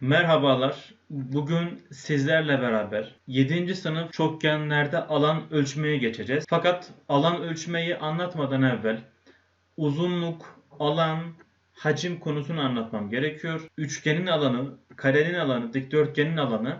Merhabalar. Bugün sizlerle beraber 7. sınıf çokgenlerde alan ölçmeye geçeceğiz. Fakat alan ölçmeyi anlatmadan evvel uzunluk, alan, hacim konusunu anlatmam gerekiyor. Üçgenin alanı, karenin alanı, dikdörtgenin alanı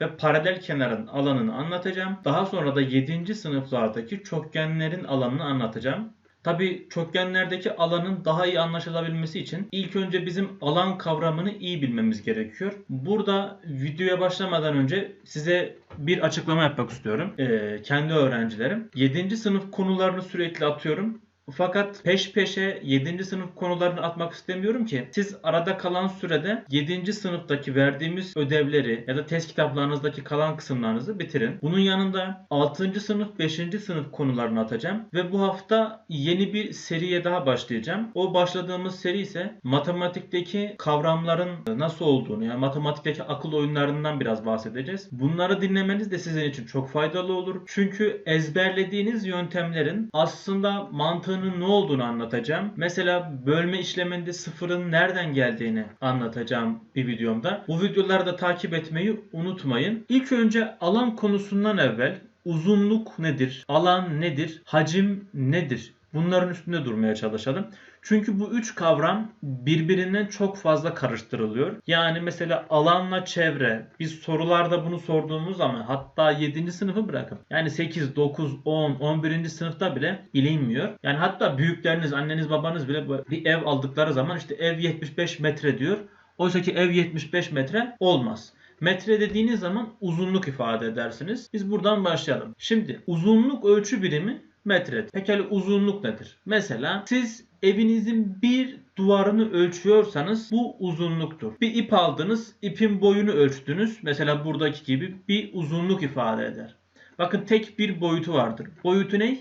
ve paralel kenarın alanını anlatacağım. Daha sonra da 7. sınıflardaki çokgenlerin alanını anlatacağım. Tabi çokgenlerdeki alanın daha iyi anlaşılabilmesi için ilk önce bizim alan kavramını iyi bilmemiz gerekiyor. Burada videoya başlamadan önce size bir açıklama yapmak istiyorum. Ee, kendi öğrencilerim. 7. sınıf konularını sürekli atıyorum. Fakat peş peşe 7. sınıf konularını atmak istemiyorum ki siz arada kalan sürede 7. sınıftaki verdiğimiz ödevleri ya da test kitaplarınızdaki kalan kısımlarınızı bitirin. Bunun yanında 6. sınıf 5. sınıf konularını atacağım ve bu hafta yeni bir seriye daha başlayacağım. O başladığımız seri ise matematikteki kavramların nasıl olduğunu yani matematikteki akıl oyunlarından biraz bahsedeceğiz. Bunları dinlemeniz de sizin için çok faydalı olur. Çünkü ezberlediğiniz yöntemlerin aslında mantığı mantığının ne olduğunu anlatacağım. Mesela bölme işleminde sıfırın nereden geldiğini anlatacağım bir videomda. Bu videoları da takip etmeyi unutmayın. İlk önce alan konusundan evvel uzunluk nedir? Alan nedir? Hacim nedir? Bunların üstünde durmaya çalışalım. Çünkü bu üç kavram birbirinden çok fazla karıştırılıyor. Yani mesela alanla çevre. Biz sorularda bunu sorduğumuz zaman hatta 7. sınıfı bırakın. Yani 8, 9, 10, 11. sınıfta bile bilinmiyor. Yani hatta büyükleriniz, anneniz, babanız bile bir ev aldıkları zaman işte ev 75 metre diyor. Oysa ki ev 75 metre olmaz. Metre dediğiniz zaman uzunluk ifade edersiniz. Biz buradan başlayalım. Şimdi uzunluk ölçü birimi metre. Pekala uzunluk nedir? Mesela siz evinizin bir duvarını ölçüyorsanız bu uzunluktur. Bir ip aldınız, ipin boyunu ölçtünüz. Mesela buradaki gibi bir uzunluk ifade eder. Bakın tek bir boyutu vardır. Boyutu ne?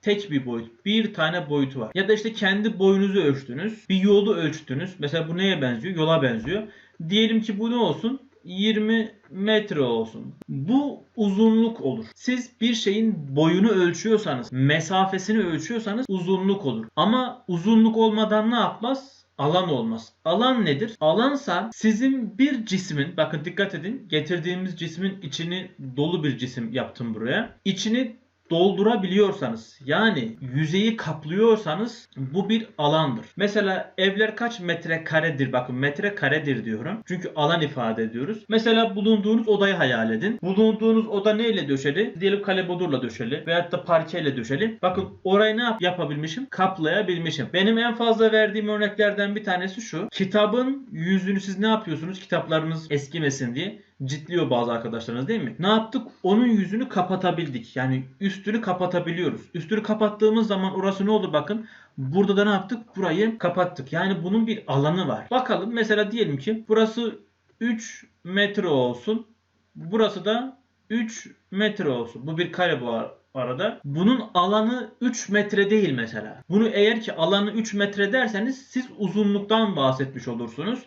Tek bir boyut. Bir tane boyutu var. Ya da işte kendi boyunuzu ölçtünüz. Bir yolu ölçtünüz. Mesela bu neye benziyor? Yola benziyor. Diyelim ki bu ne olsun? 20 metre olsun. Bu uzunluk olur. Siz bir şeyin boyunu ölçüyorsanız, mesafesini ölçüyorsanız uzunluk olur. Ama uzunluk olmadan ne yapmaz? Alan olmaz. Alan nedir? Alansa sizin bir cismin, bakın dikkat edin, getirdiğimiz cismin içini dolu bir cisim yaptım buraya. İçini doldurabiliyorsanız yani yüzeyi kaplıyorsanız bu bir alandır. Mesela evler kaç metre karedir? Bakın metre karedir diyorum. Çünkü alan ifade ediyoruz. Mesela bulunduğunuz odayı hayal edin. Bulunduğunuz oda neyle döşeli? Diyelim kalebodurla döşeli veyahut da parkeyle döşeli. Bakın orayı ne yap yapabilmişim? Kaplayabilmişim. Benim en fazla verdiğim örneklerden bir tanesi şu. Kitabın yüzünü siz ne yapıyorsunuz? Kitaplarınız eskimesin diye Cidliyor bazı arkadaşlarınız değil mi? Ne yaptık? Onun yüzünü kapatabildik. Yani üstünü kapatabiliyoruz. Üstünü kapattığımız zaman orası ne oldu bakın. Burada da ne yaptık? Burayı kapattık. Yani bunun bir alanı var. Bakalım mesela diyelim ki burası 3 metre olsun. Burası da 3 metre olsun. Bu bir kare bu arada. Bunun alanı 3 metre değil mesela. Bunu eğer ki alanı 3 metre derseniz siz uzunluktan bahsetmiş olursunuz.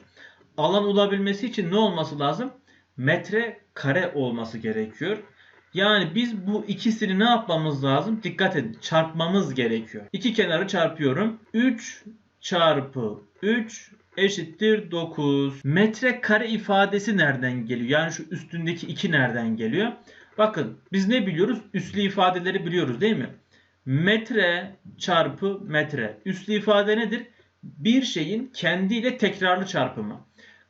Alan olabilmesi için ne olması lazım? Metre kare olması gerekiyor. Yani biz bu ikisini ne yapmamız lazım? Dikkat edin. Çarpmamız gerekiyor. İki kenarı çarpıyorum. 3 çarpı 3 eşittir 9. Metre kare ifadesi nereden geliyor? Yani şu üstündeki 2 nereden geliyor? Bakın biz ne biliyoruz? Üslü ifadeleri biliyoruz değil mi? Metre çarpı metre. Üslü ifade nedir? Bir şeyin kendiyle tekrarlı çarpımı.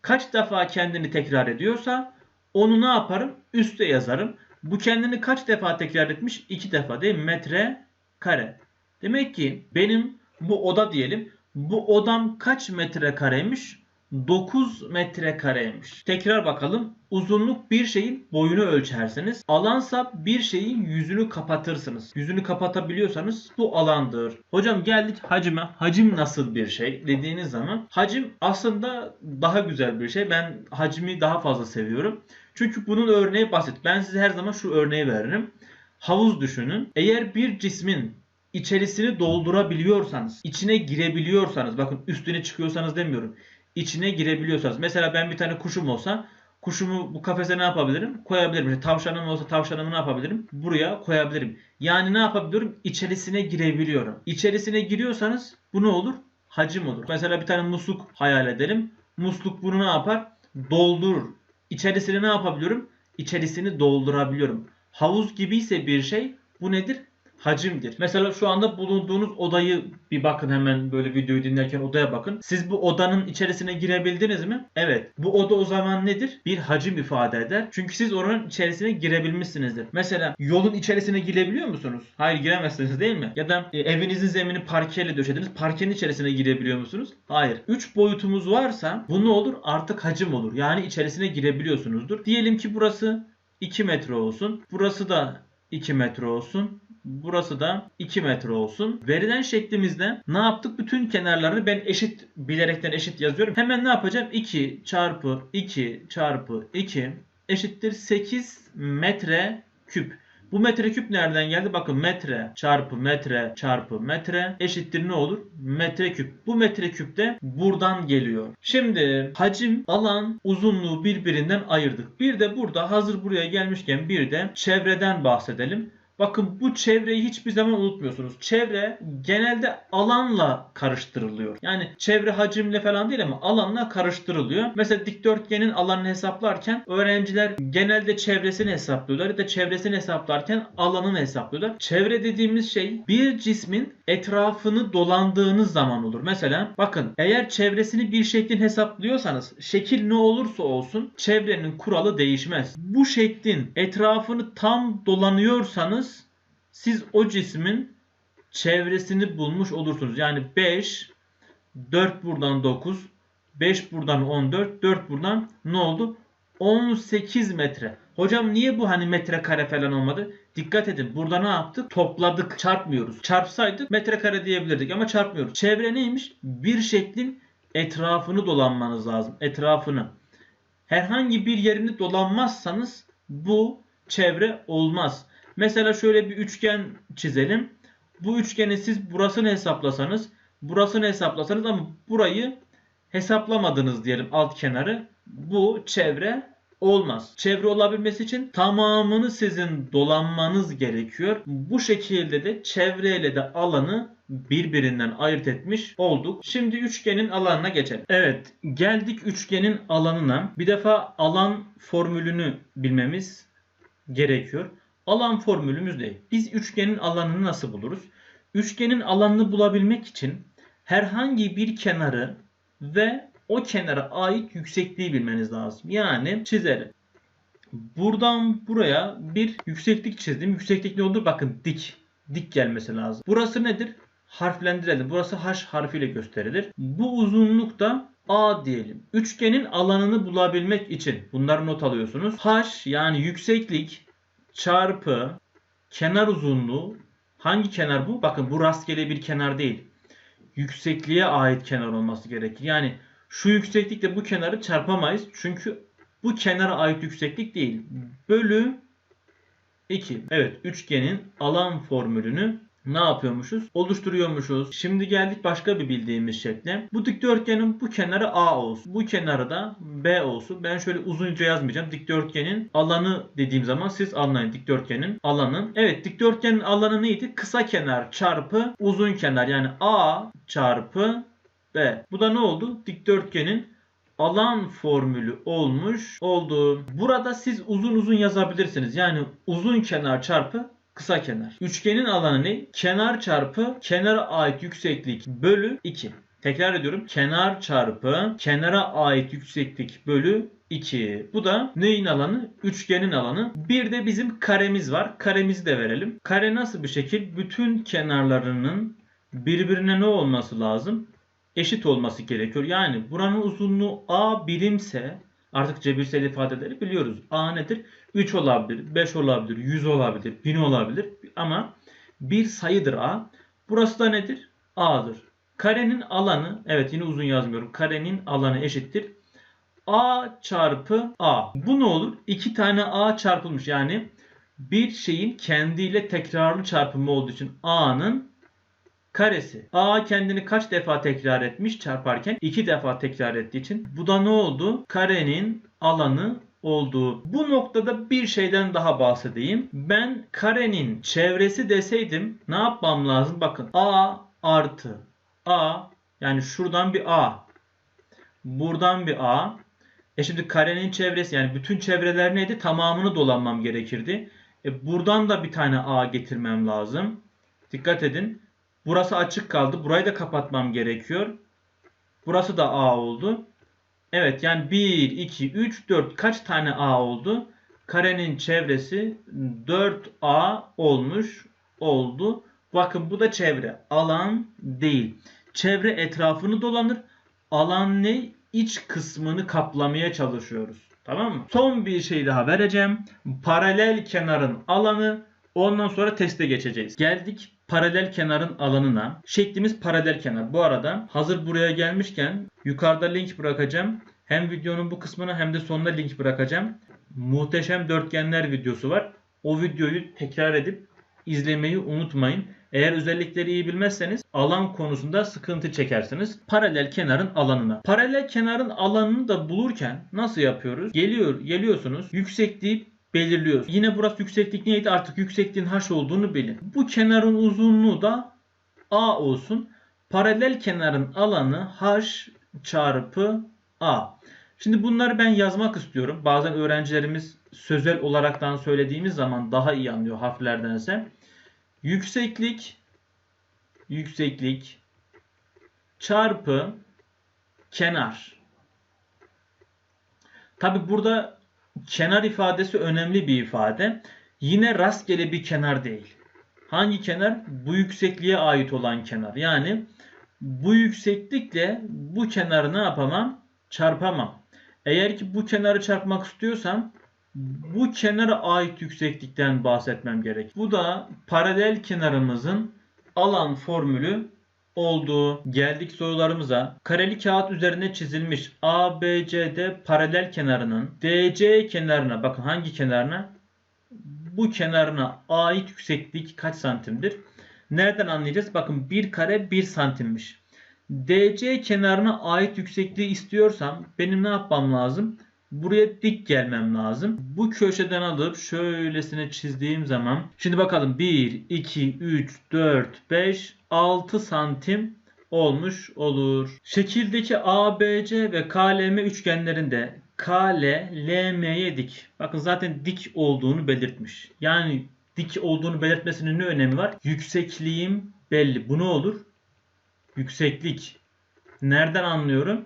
Kaç defa kendini tekrar ediyorsa onu ne yaparım? Üste yazarım. Bu kendini kaç defa tekrar etmiş? İki defa değil mi? Metre kare. Demek ki benim bu oda diyelim. Bu odam kaç metre kareymiş? 9 metrekareymiş. Tekrar bakalım. Uzunluk bir şeyin boyunu ölçersiniz. Alansa bir şeyin yüzünü kapatırsınız. Yüzünü kapatabiliyorsanız bu alandır. Hocam geldik hacime. Hacim nasıl bir şey dediğiniz zaman hacim aslında daha güzel bir şey. Ben hacmi daha fazla seviyorum. Çünkü bunun örneği basit. Ben size her zaman şu örneği veririm. Havuz düşünün. Eğer bir cismin içerisini doldurabiliyorsanız, içine girebiliyorsanız, bakın üstüne çıkıyorsanız demiyorum içine girebiliyorsanız. Mesela ben bir tane kuşum olsa kuşumu bu kafese ne yapabilirim? Koyabilirim. İşte tavşanım olsa tavşanımı ne yapabilirim? Buraya koyabilirim. Yani ne yapabiliyorum? İçerisine girebiliyorum. İçerisine giriyorsanız bu ne olur? Hacim olur. Mesela bir tane musluk hayal edelim. Musluk bunu ne yapar? doldurur. İçerisini ne yapabiliyorum? İçerisini doldurabiliyorum. Havuz gibiyse bir şey bu nedir? Hacimdir. Mesela şu anda bulunduğunuz odayı bir bakın hemen böyle videoyu dinlerken odaya bakın. Siz bu odanın içerisine girebildiniz mi? Evet. Bu oda o zaman nedir? Bir hacim ifade eder. Çünkü siz oranın içerisine girebilmişsinizdir. Mesela yolun içerisine girebiliyor musunuz? Hayır giremezsiniz değil mi? Ya da e, evinizin zemini parkeyle döşediniz. Parkenin içerisine girebiliyor musunuz? Hayır. 3 boyutumuz varsa bu ne olur? Artık hacim olur. Yani içerisine girebiliyorsunuzdur. Diyelim ki burası 2 metre olsun. Burası da 2 metre olsun. Burası da 2 metre olsun. Verilen şeklimizde ne yaptık? Bütün kenarlarını ben eşit bilerekten eşit yazıyorum. Hemen ne yapacağım? 2 çarpı 2 çarpı 2 eşittir 8 metre küp. Bu metreküp nereden geldi? Bakın metre çarpı metre çarpı metre eşittir ne olur? Metreküp. Bu metreküp de buradan geliyor. Şimdi hacim, alan, uzunluğu birbirinden ayırdık. Bir de burada hazır buraya gelmişken bir de çevreden bahsedelim. Bakın bu çevreyi hiçbir zaman unutmuyorsunuz. Çevre genelde alanla karıştırılıyor. Yani çevre hacimle falan değil ama alanla karıştırılıyor. Mesela dikdörtgenin alanını hesaplarken öğrenciler genelde çevresini hesaplıyorlar ya da çevresini hesaplarken alanını hesaplıyorlar. Çevre dediğimiz şey bir cismin etrafını dolandığınız zaman olur. Mesela bakın eğer çevresini bir şeklin hesaplıyorsanız şekil ne olursa olsun çevrenin kuralı değişmez. Bu şeklin etrafını tam dolanıyorsanız siz o cismin çevresini bulmuş olursunuz. Yani 5, 4 buradan 9, 5 buradan 14, 4 buradan ne oldu? 18 metre. Hocam niye bu hani metrekare falan olmadı? Dikkat edin burada ne yaptık? Topladık, çarpmıyoruz. Çarpsaydık metrekare diyebilirdik ama çarpmıyoruz. Çevre neymiş? Bir şeklin etrafını dolanmanız lazım. Etrafını. Herhangi bir yerini dolanmazsanız bu çevre olmaz. Mesela şöyle bir üçgen çizelim. Bu üçgeni siz burasını hesaplasanız, burasını hesaplasanız ama burayı hesaplamadınız diyelim alt kenarı. Bu çevre olmaz. Çevre olabilmesi için tamamını sizin dolanmanız gerekiyor. Bu şekilde de çevreyle de alanı birbirinden ayırt etmiş olduk. Şimdi üçgenin alanına geçelim. Evet, geldik üçgenin alanına. Bir defa alan formülünü bilmemiz gerekiyor. Alan formülümüz ne? Biz üçgenin alanını nasıl buluruz? Üçgenin alanını bulabilmek için herhangi bir kenarı ve o kenara ait yüksekliği bilmeniz lazım. Yani çizelim. Buradan buraya bir yükseklik çizdim. Yükseklik ne olur? Bakın dik. Dik gelmesi lazım. Burası nedir? Harflendirelim. Burası H harfiyle gösterilir. Bu uzunluk da A diyelim. Üçgenin alanını bulabilmek için bunları not alıyorsunuz. H yani yükseklik çarpı kenar uzunluğu hangi kenar bu? Bakın bu rastgele bir kenar değil. Yüksekliğe ait kenar olması gerekir. Yani şu yükseklikle bu kenarı çarpamayız. Çünkü bu kenara ait yükseklik değil. Bölü 2. Evet üçgenin alan formülünü ne yapıyormuşuz? Oluşturuyormuşuz. Şimdi geldik başka bir bildiğimiz şekle. Bu dikdörtgenin bu kenarı A olsun. Bu kenarı da B olsun. Ben şöyle uzunca yazmayacağım. Dikdörtgenin alanı dediğim zaman siz anlayın dikdörtgenin alanı. Evet dikdörtgenin alanı neydi? Kısa kenar çarpı uzun kenar. Yani A çarpı B. Bu da ne oldu? Dikdörtgenin alan formülü olmuş oldu. Burada siz uzun uzun yazabilirsiniz. Yani uzun kenar çarpı kısa kenar. Üçgenin alanı ne? Kenar çarpı kenara ait yükseklik bölü 2. Tekrar ediyorum. Kenar çarpı kenara ait yükseklik bölü 2. Bu da neyin alanı? Üçgenin alanı. Bir de bizim karemiz var. Karemizi de verelim. Kare nasıl bir şekil? Bütün kenarlarının birbirine ne olması lazım? Eşit olması gerekiyor. Yani buranın uzunluğu A birimse Artık cebirsel ifadeleri biliyoruz. A nedir? 3 olabilir, 5 olabilir, 100 olabilir, 1000 olabilir ama bir sayıdır A. Burası da nedir? A'dır. Karenin alanı, evet yine uzun yazmıyorum. Karenin alanı eşittir. A çarpı A. Bu ne olur? İki tane A çarpılmış. Yani bir şeyin kendiyle tekrarlı çarpımı olduğu için A'nın karesi. A kendini kaç defa tekrar etmiş çarparken? 2 defa tekrar ettiği için. Bu da ne oldu? Karenin alanı olduğu. Bu noktada bir şeyden daha bahsedeyim. Ben karenin çevresi deseydim ne yapmam lazım? Bakın A artı A yani şuradan bir A. Buradan bir A. E şimdi karenin çevresi yani bütün çevreler neydi? Tamamını dolanmam gerekirdi. E buradan da bir tane A getirmem lazım. Dikkat edin. Burası açık kaldı. Burayı da kapatmam gerekiyor. Burası da A oldu. Evet yani 1, 2, 3, 4 kaç tane A oldu? Karenin çevresi 4A olmuş oldu. Bakın bu da çevre. Alan değil. Çevre etrafını dolanır. Alan ne? İç kısmını kaplamaya çalışıyoruz. Tamam mı? Son bir şey daha vereceğim. Paralel kenarın alanı. Ondan sonra teste geçeceğiz. Geldik paralel kenarın alanına. Şeklimiz paralel kenar. Bu arada hazır buraya gelmişken yukarıda link bırakacağım. Hem videonun bu kısmına hem de sonuna link bırakacağım. Muhteşem dörtgenler videosu var. O videoyu tekrar edip izlemeyi unutmayın. Eğer özellikleri iyi bilmezseniz alan konusunda sıkıntı çekersiniz. Paralel kenarın alanına. Paralel kenarın alanını da bulurken nasıl yapıyoruz? Geliyor, geliyorsunuz. Yüksekliği belirliyoruz. Yine burası yükseklik neydi? Artık yüksekliğin h olduğunu bilin. Bu kenarın uzunluğu da a olsun. Paralel kenarın alanı h çarpı a. Şimdi bunları ben yazmak istiyorum. Bazen öğrencilerimiz sözel olaraktan söylediğimiz zaman daha iyi anlıyor harflerdense. Yükseklik yükseklik çarpı kenar. Tabi burada kenar ifadesi önemli bir ifade. Yine rastgele bir kenar değil. Hangi kenar? Bu yüksekliğe ait olan kenar. Yani bu yükseklikle bu kenarı ne yapamam? Çarpamam. Eğer ki bu kenarı çarpmak istiyorsam bu kenara ait yükseklikten bahsetmem gerek. Bu da paralel kenarımızın alan formülü oldu. Geldik sorularımıza. Kareli kağıt üzerine çizilmiş ABCD paralel kenarının DC kenarına bakın hangi kenarına? Bu kenarına ait yükseklik kaç santimdir? Nereden anlayacağız? Bakın bir kare 1 santimmiş. DC kenarına ait yüksekliği istiyorsam benim ne yapmam lazım? Buraya dik gelmem lazım. Bu köşeden alıp şöylesine çizdiğim zaman şimdi bakalım 1, 2, 3, 4, 5, 6 santim olmuş olur. Şekildeki ABC ve KLM üçgenlerinde KL LM'ye dik. Bakın zaten dik olduğunu belirtmiş. Yani dik olduğunu belirtmesinin ne önemi var? Yüksekliğim belli. Bu ne olur? Yükseklik. Nereden anlıyorum?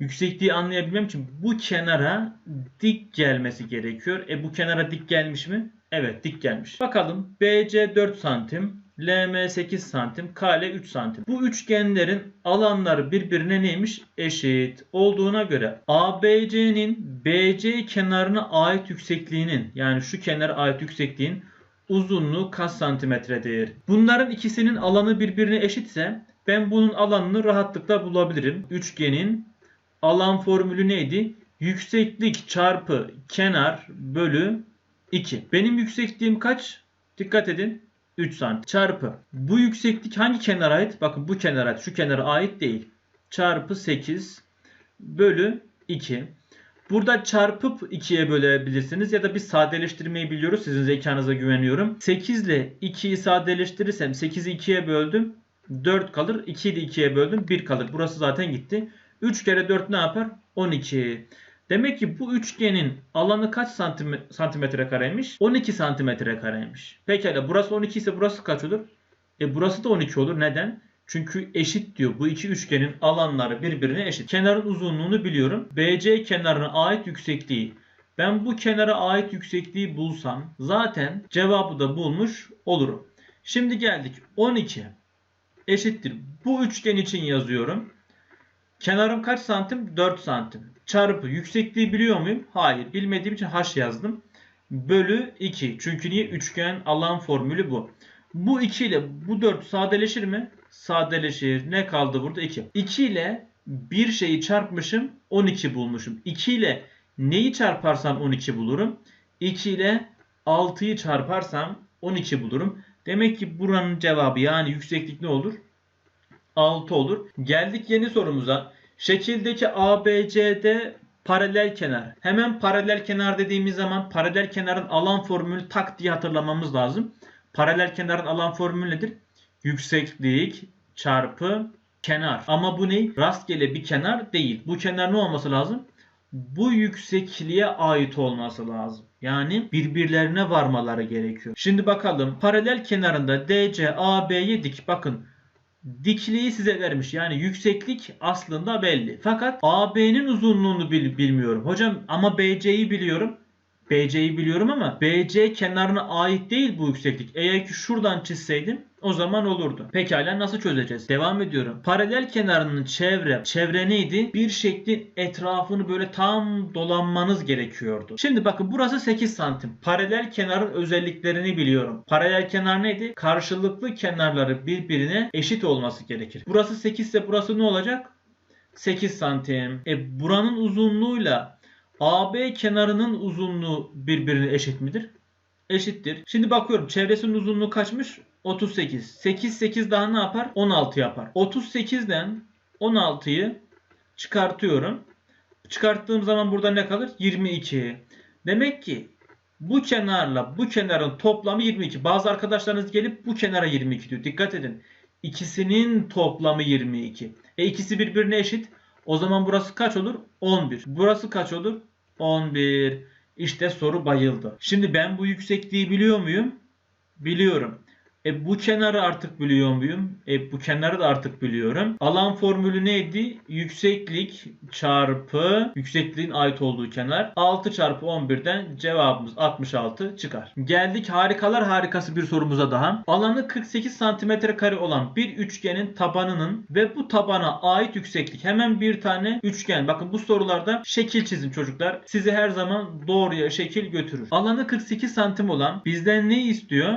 Yüksekliği anlayabilmem için bu kenara dik gelmesi gerekiyor. E bu kenara dik gelmiş mi? Evet dik gelmiş. Bakalım BC 4 santim, LM 8 santim, KL 3 santim. Bu üçgenlerin alanları birbirine neymiş? Eşit olduğuna göre ABC'nin BC kenarına ait yüksekliğinin yani şu kenara ait yüksekliğin uzunluğu kaç santimetredir? Bunların ikisinin alanı birbirine eşitse ben bunun alanını rahatlıkla bulabilirim. Üçgenin alan formülü neydi? Yükseklik çarpı kenar bölü 2. Benim yüksekliğim kaç? Dikkat edin. 3 santim çarpı. Bu yükseklik hangi kenara ait? Bakın bu kenara ait. Şu kenara ait değil. Çarpı 8 bölü 2. Burada çarpıp 2'ye bölebilirsiniz ya da biz sadeleştirmeyi biliyoruz. Sizin zekanıza güveniyorum. 8 ile 2'yi sadeleştirirsem 8'i 2'ye böldüm. 4 kalır. 2'yi de 2'ye böldüm. 1 kalır. Burası zaten gitti. 3 kere 4 ne yapar? 12. Demek ki bu üçgenin alanı kaç santim, santimetre kareymiş? 12 santimetre kareymiş. Pekala burası 12 ise burası kaç olur? E burası da 12 olur. Neden? Çünkü eşit diyor. Bu iki üçgenin alanları birbirine eşit. Kenarın uzunluğunu biliyorum. BC kenarına ait yüksekliği. Ben bu kenara ait yüksekliği bulsam zaten cevabı da bulmuş olurum. Şimdi geldik 12 eşittir. Bu üçgen için yazıyorum. Kenarım kaç santim? 4 santim. Çarpı yüksekliği biliyor muyum? Hayır. Bilmediğim için h yazdım. Bölü 2. Çünkü niye? Üçgen alan formülü bu. Bu 2 ile bu 4 sadeleşir mi? Sadeleşir. Ne kaldı burada? 2. 2 ile bir şeyi çarpmışım. 12 bulmuşum. 2 ile neyi çarparsam 12 bulurum. 2 ile 6'yı çarparsam 12 bulurum. Demek ki buranın cevabı yani yükseklik ne olur? 6 olur. Geldik yeni sorumuza. Şekildeki ABCD paralel kenar. Hemen paralel kenar dediğimiz zaman paralel kenarın alan formülü tak diye hatırlamamız lazım. Paralel kenarın alan formülü nedir? Yükseklik çarpı kenar. Ama bu ne? Rastgele bir kenar değil. Bu kenar ne olması lazım? bu yüksekliğe ait olması lazım. Yani birbirlerine varmaları gerekiyor. Şimdi bakalım paralel kenarında DC AB'ye dik. Bakın dikliği size vermiş. Yani yükseklik aslında belli. Fakat AB'nin uzunluğunu bil- bilmiyorum. Hocam ama BC'yi biliyorum. BC'yi biliyorum ama BC kenarına ait değil bu yükseklik. Eğer ki şuradan çizseydim o zaman olurdu. Pekala nasıl çözeceğiz? Devam ediyorum. Paralel kenarının çevre, çevre neydi? Bir şeklin etrafını böyle tam dolanmanız gerekiyordu. Şimdi bakın burası 8 santim. Paralel kenarın özelliklerini biliyorum. Paralel kenar neydi? Karşılıklı kenarları birbirine eşit olması gerekir. Burası 8 ise burası ne olacak? 8 santim. E buranın uzunluğuyla AB kenarının uzunluğu birbirine eşit midir? Eşittir. Şimdi bakıyorum çevresinin uzunluğu kaçmış? 38. 8 8 daha ne yapar? 16 yapar. 38'den 16'yı çıkartıyorum. Çıkarttığım zaman burada ne kalır? 22. Demek ki bu kenarla bu kenarın toplamı 22. Bazı arkadaşlarınız gelip bu kenara 22 diyor. Dikkat edin. İkisinin toplamı 22. E ikisi birbirine eşit. O zaman burası kaç olur? 11. Burası kaç olur? 11. İşte soru bayıldı. Şimdi ben bu yüksekliği biliyor muyum? Biliyorum. E bu kenarı artık biliyor muyum? E bu kenarı da artık biliyorum. Alan formülü neydi? Yükseklik çarpı yüksekliğin ait olduğu kenar. 6 çarpı 11'den cevabımız 66 çıkar. Geldik harikalar harikası bir sorumuza daha. Alanı 48 santimetre kare olan bir üçgenin tabanının ve bu tabana ait yükseklik. Hemen bir tane üçgen. Bakın bu sorularda şekil çizin çocuklar. Sizi her zaman doğruya şekil götürür. Alanı 48 santim olan bizden ne istiyor?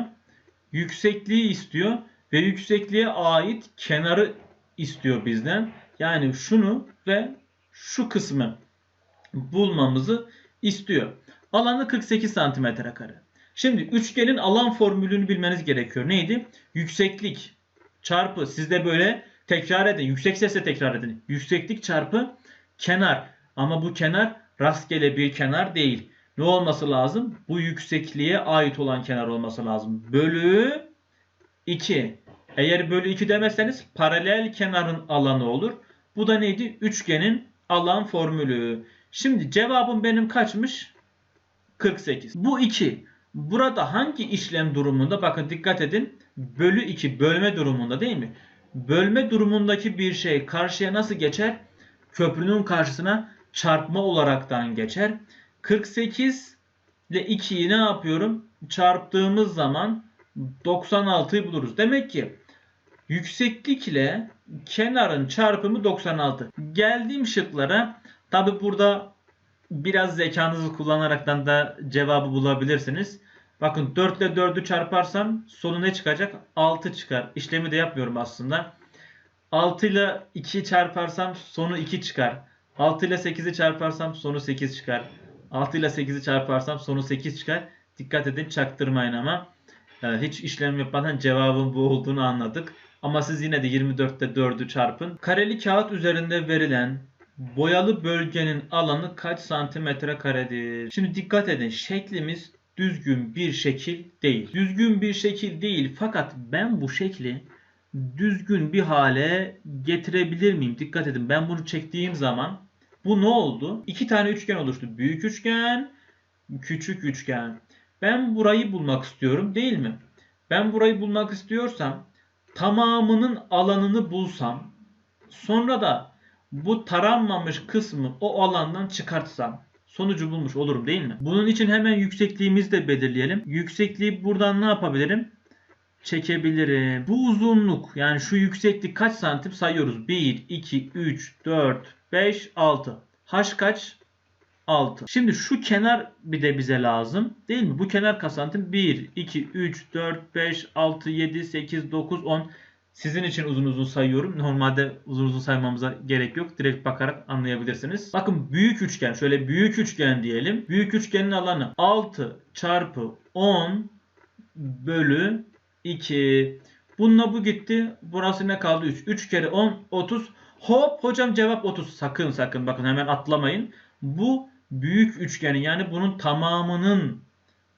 Yüksekliği istiyor ve yüksekliğe ait kenarı istiyor bizden. Yani şunu ve şu kısmı bulmamızı istiyor. Alanı 48 santimetre kare. Şimdi üçgenin alan formülünü bilmeniz gerekiyor. Neydi? Yükseklik çarpı sizde böyle tekrar edin. Yüksek sesle tekrar edin. Yükseklik çarpı kenar. Ama bu kenar rastgele bir kenar değil ne olması lazım? Bu yüksekliğe ait olan kenar olması lazım. Bölü 2. Eğer bölü 2 demezseniz paralel kenarın alanı olur. Bu da neydi? Üçgenin alan formülü. Şimdi cevabım benim kaçmış? 48. Bu 2. Burada hangi işlem durumunda? Bakın dikkat edin. Bölü 2 bölme durumunda değil mi? Bölme durumundaki bir şey karşıya nasıl geçer? Köprünün karşısına çarpma olaraktan geçer. 48 ile 2'yi ne yapıyorum? Çarptığımız zaman 96'yı buluruz. Demek ki yükseklik ile kenarın çarpımı 96. Geldiğim şıklara tabi burada biraz zekanızı kullanaraktan da cevabı bulabilirsiniz. Bakın 4 ile 4'ü çarparsam sonu ne çıkacak? 6 çıkar. İşlemi de yapmıyorum aslında. 6 ile 2'yi çarparsam sonu 2 çıkar. 6 ile 8'i çarparsam sonu 8 çıkar. 6 ile 8'i çarparsam sonu 8 çıkar. Dikkat edin çaktırmayın ama. Yani hiç işlem yapmadan cevabın bu olduğunu anladık. Ama siz yine de 24'te 4'ü çarpın. Kareli kağıt üzerinde verilen boyalı bölgenin alanı kaç santimetre karedir? Şimdi dikkat edin şeklimiz düzgün bir şekil değil. Düzgün bir şekil değil fakat ben bu şekli düzgün bir hale getirebilir miyim? Dikkat edin ben bunu çektiğim zaman bu ne oldu? İki tane üçgen oluştu. Büyük üçgen, küçük üçgen. Ben burayı bulmak istiyorum değil mi? Ben burayı bulmak istiyorsam tamamının alanını bulsam sonra da bu taranmamış kısmı o alandan çıkartsam sonucu bulmuş olurum değil mi? Bunun için hemen yüksekliğimizi de belirleyelim. Yüksekliği buradan ne yapabilirim? Çekebilirim. Bu uzunluk yani şu yükseklik kaç santim sayıyoruz? 1, 2, 3, 4, 5, 6. H kaç? 6. Şimdi şu kenar bir de bize lazım. Değil mi? Bu kenar kaç santim? 1, 2, 3, 4, 5, 6, 7, 8, 9, 10. Sizin için uzun uzun sayıyorum. Normalde uzun uzun saymamıza gerek yok. Direkt bakarak anlayabilirsiniz. Bakın büyük üçgen. Şöyle büyük üçgen diyelim. Büyük üçgenin alanı 6 çarpı 10 bölü 2. Bununla bu gitti. Burası ne kaldı? 3. 3 kere 10 30. Hop hocam cevap 30. Sakın sakın bakın hemen atlamayın. Bu büyük üçgenin yani bunun tamamının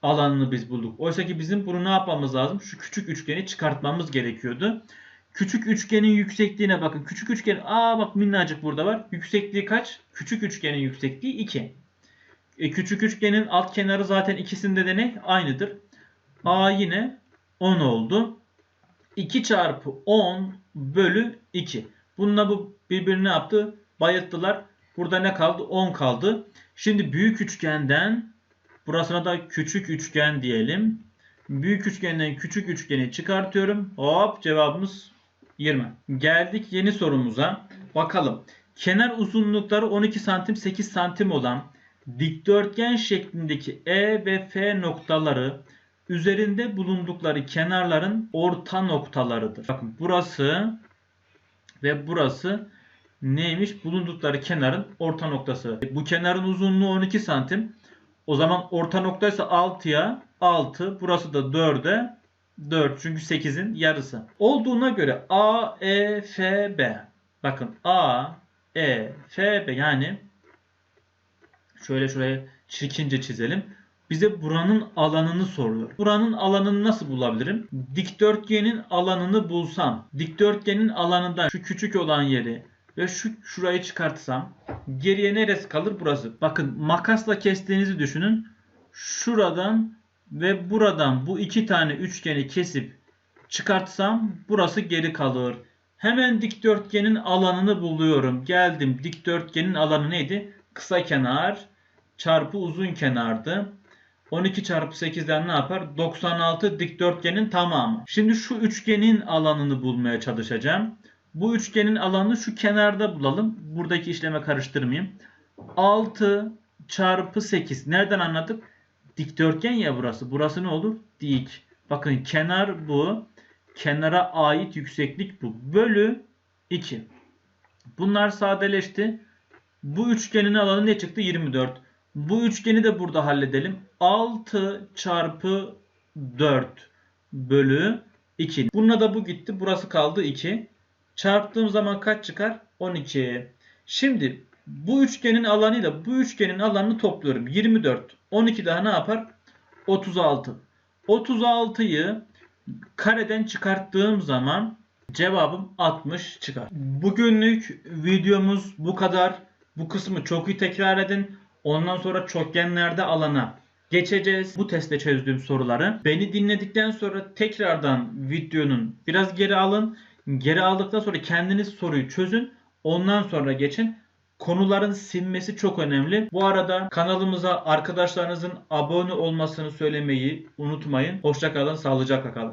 alanını biz bulduk. Oysa ki bizim bunu ne yapmamız lazım? Şu küçük üçgeni çıkartmamız gerekiyordu. Küçük üçgenin yüksekliğine bakın. Küçük üçgen aa bak minnacık burada var. Yüksekliği kaç? Küçük üçgenin yüksekliği 2. E, küçük üçgenin alt kenarı zaten ikisinde de ne? Aynıdır. A yine 10 oldu. 2 çarpı 10 bölü 2. Bununla bu birbirine yaptı? Bayılttılar. Burada ne kaldı? 10 kaldı. Şimdi büyük üçgenden burasına da küçük üçgen diyelim. Büyük üçgenden küçük üçgeni çıkartıyorum. Hop cevabımız 20. Geldik yeni sorumuza. Bakalım. Kenar uzunlukları 12 santim 8 santim olan dikdörtgen şeklindeki E ve F noktaları üzerinde bulundukları kenarların orta noktalarıdır. Bakın burası ve burası neymiş? Bulundukları kenarın orta noktası. Bu kenarın uzunluğu 12 santim. O zaman orta noktaysa 6'ya 6. Burası da 4'e 4. Çünkü 8'in yarısı. Olduğuna göre A, E, F, B. Bakın A, E, F, B yani şöyle şuraya çirkince çizelim. Bize buranın alanını soruyor. Buranın alanını nasıl bulabilirim? Dikdörtgenin alanını bulsam, dikdörtgenin alanından şu küçük olan yeri ve şu şurayı çıkartsam geriye neresi kalır? Burası. Bakın makasla kestiğinizi düşünün. Şuradan ve buradan bu iki tane üçgeni kesip çıkartsam burası geri kalır. Hemen dikdörtgenin alanını buluyorum. Geldim. Dikdörtgenin alanı neydi? Kısa kenar çarpı uzun kenardı. 12 çarpı 8'den ne yapar? 96 dikdörtgenin tamamı. Şimdi şu üçgenin alanını bulmaya çalışacağım. Bu üçgenin alanını şu kenarda bulalım. Buradaki işleme karıştırmayayım. 6 çarpı 8. Nereden anladık? Dikdörtgen ya burası. Burası ne olur? Dik. Bakın kenar bu. Kenara ait yükseklik bu. Bölü 2. Bunlar sadeleşti. Bu üçgenin alanı ne çıktı? 24. Bu üçgeni de burada halledelim. 6 çarpı 4 bölü 2. Bununla da bu gitti. Burası kaldı 2. Çarptığım zaman kaç çıkar? 12. Şimdi bu üçgenin alanıyla bu üçgenin alanını topluyorum. 24. 12 daha ne yapar? 36. 36'yı kareden çıkarttığım zaman cevabım 60 çıkar. Bugünlük videomuz bu kadar. Bu kısmı çok iyi tekrar edin. Ondan sonra çokgenlerde alana geçeceğiz. Bu testte çözdüğüm soruları. Beni dinledikten sonra tekrardan videonun biraz geri alın. Geri aldıktan sonra kendiniz soruyu çözün. Ondan sonra geçin. Konuların sinmesi çok önemli. Bu arada kanalımıza arkadaşlarınızın abone olmasını söylemeyi unutmayın. Hoşçakalın, sağlıcakla kalın.